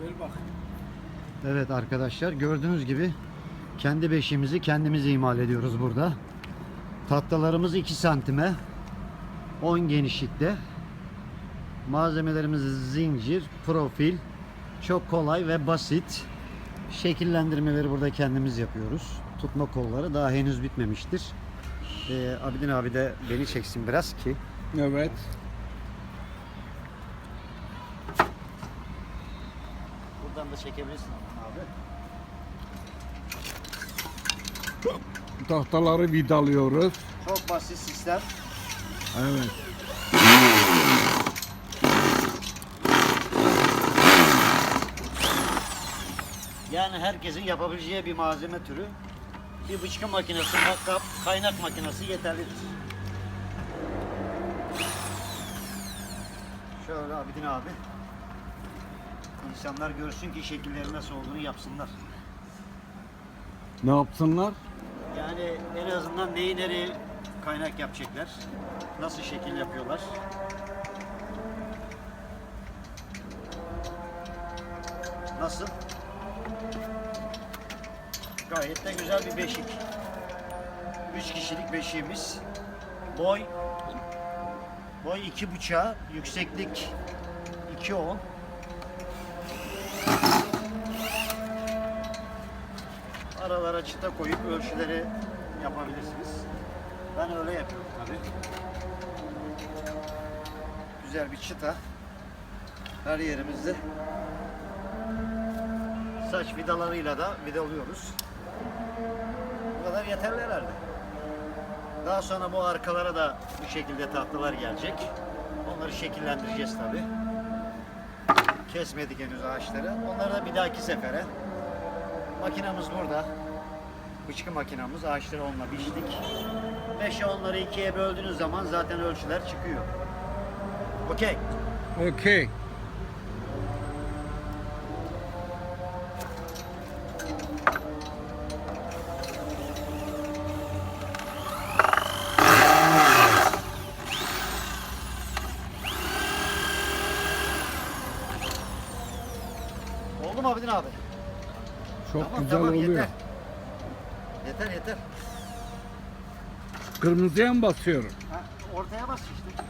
Ver bak. Evet arkadaşlar gördüğünüz gibi kendi beşiğimizi kendimiz imal ediyoruz burada. Tahtalarımız 2 santime 10 genişlikte. Malzemelerimiz zincir, profil. Çok kolay ve basit. Şekillendirmeleri burada kendimiz yapıyoruz. Tutma kolları daha henüz bitmemiştir. Ee, Abidin abi de beni çeksin biraz ki Evet. Buradan da çekebilirsin abi. Tahtaları vidalıyoruz. Çok basit sistem. Evet. Yani herkesin yapabileceği bir malzeme türü. Bir bıçkı makinesi, matkap, kaynak makinesi yeterlidir. Şöyle Abidin abi. İnsanlar görsün ki şekillerin nasıl olduğunu yapsınlar. Ne yapsınlar? Yani en azından neyi nereye kaynak yapacaklar. Nasıl şekil yapıyorlar. Nasıl? Gayet de güzel bir beşik. Üç kişilik beşiğimiz. Boy boy iki buçuğa, yükseklik 2.10. Aralara çıta koyup ölçüleri yapabilirsiniz. Ben öyle yapıyorum tabii. Güzel bir çıta. Her yerimizde saç vidalarıyla da vidalıyoruz. Bu kadar yeterli herhalde. Daha sonra bu arkalara da bu şekilde tahtalar gelecek. Onları şekillendireceğiz tabii. Kesmedik henüz ağaçları. Onları da bir dahaki sefere. Makinamız burada. Bıçkı makinamız. Ağaçları onunla biçtik. 5'e onları ikiye böldüğünüz zaman zaten ölçüler çıkıyor. Okey. Okey. Oldu mu Abidin abi? Çok Tamam, güzel tamam, oluyor. Yeter. yeter yeter. Kırmızıya mı basıyorum? Ha, ortaya bas işte.